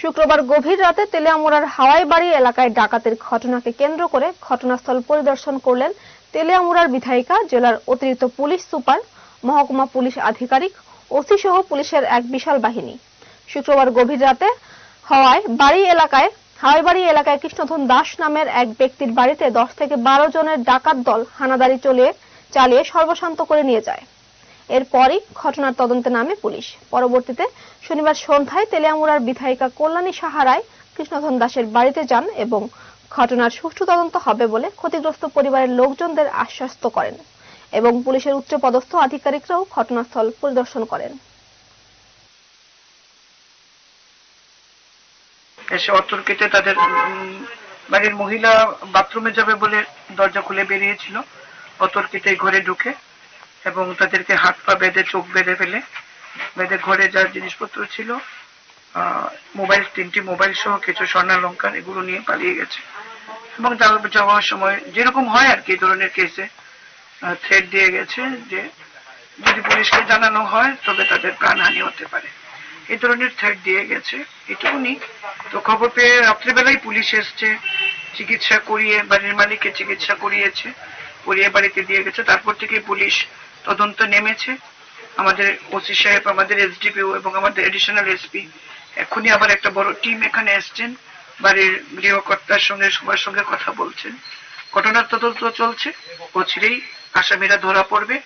শুক্রবার গভীর রাতে তেলিয়ামুড়ার হাওয়াই বাড়ি এলাকায় ডাকাতের ঘটনাকে কেন্দ্র করে ঘটনাস্থল পরিদর্শন করলেন তেলিয়ামুড়ার বিধায়িকা, জেলার অতিরিক্ত পুলিশ সুপার, মহকুমা পুলিশ আধিকারিক ওসি সহ পুলিশের এক বিশাল বাহিনী। শুক্রবার গভীর রাতে হওয়ায় বাড়ি এলাকায় হাওয়াই বাড়ি এলাকায় কৃষ্ণধন দাস নামের এক ব্যক্তির বাড়িতে দশ থেকে বারো জনের ডাকাত দল হানাদারি চলিয়ে, চালিয়ে সর্বশান্ত করে নিয়ে যায়। এরপরই ঘটনার তদন্তে নামে পুলিশ। পরবর্তীতে শনিবার সন্ধ্যায় তেলিয়ামুড়ার বিধায়িকা কল্যাণী সাহারায় কৃষ্ণধন দাসের বাড়িতে যান এবং ঘটনার সুষ্ঠু তদন্ত হবে বলে ক্ষতিগ্রস্ত পরিবারের লোকজনদের আশ্বস্ত করেন এবং পুলিশের উচ্চপদস্থ আধিকারিকরাও ঘটনাস্থল পরিদর্শন করেন। এসে অতর্কিতে তাদের বাড়ির মহিলা বাথরুমে যাবে বলে দরজা খুলে বেরিয়েছিল। অতর্কিতে ঘরে ঢুকে এবং তাদেরকে হাত পা বেঁধে, চোখ বেঁধে ফেলে, বেঁধে ঘরে যা জিনিসপত্র ছিল। মোবাইল, তিনটি মোবাইল সহ কিছু স্বর্ণালঙ্কার এগুলো নিয়ে পালিয়ে গেছে। এবং যাওয়ার সময় যেরকম হয় আর কি ধরনের কেসে থ্রেড দিয়ে গেছে যে যদি পুলিশকে জানানো হয়, তবে তাদের প্রাণহানি হতে পারে। এই ধরনের থ্রেড দিয়ে গেছে। এটুকুনি। তো খবর পেয়ে রাত্রেবেলায় পুলিশ এসছে, চিকিৎসা করিয়ে বাড়ির মালিককে চিকিৎসা করিয়েছে, করিয়ে বাড়িতে দিয়ে গেছে। তারপর থেকে পুলিশ তদন্ত নেমেছে। আমাদের ওসি সাহেব, আমাদের এসডিপিও এবং আমাদের এডিশনাল এসপি এখনই আবার একটা বড় টিম এখানে এসছেন। বাড়ির গৃহকর্তার সঙ্গে সবার সঙ্গে কথা বলছেন। ঘটনার তদন্ত চলছে। অচিরেই আসামিরা ধরা পড়বে।